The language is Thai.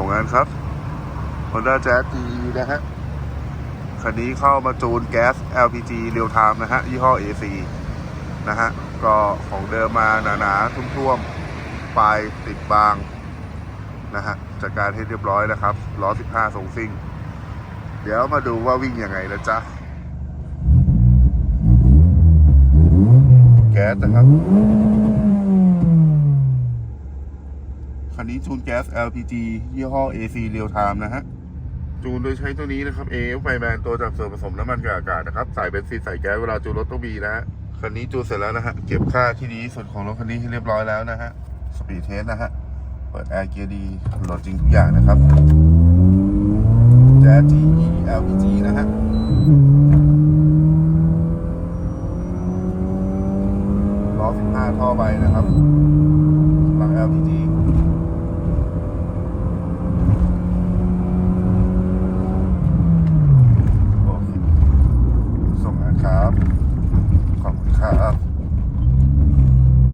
ส่งงานครับ Honda Jazz GE นะฮะ คันนี้เข้ามาจูนแก๊ส LPG เรียลไทม์นะฮะ ยี่ห้อ AC นะฮะ ก็ของเดิมมาหนาๆ ทุ่มๆ ปลายติดบาง นะฮะ จัดการให้เรียบร้อยนะครับล้อ 15ทรงซิ่ง เดี๋ยวมาดูว่าวิ่งยังไงนะจ๊ะ แก๊สนะครับ คันนี้จูนแก๊ส LPG ยี่ห้อ AC Real Time นะฮะ จูนโดยใช้ตัวนี้นะครับ AF ไฟแมนตัวจับส่วนผสมน้ำมันกับอากาศนะครับใส่เบนซินใส่แก๊สเวลาจูนรถต้องมีนะฮะ คันนี้จูนเสร็จแล้วนะฮะ เก็บค่าที่ดีที่สุดของรถคันนี้ให้เรียบร้อยแล้วนะฮะ สปีดเทสนะฮะ เปิดแอร์เกียร์ดีหลดจริงทุกอย่างนะครับแจ๊ส GE LPG นะฮะล้อ15ท่อใบนะครับ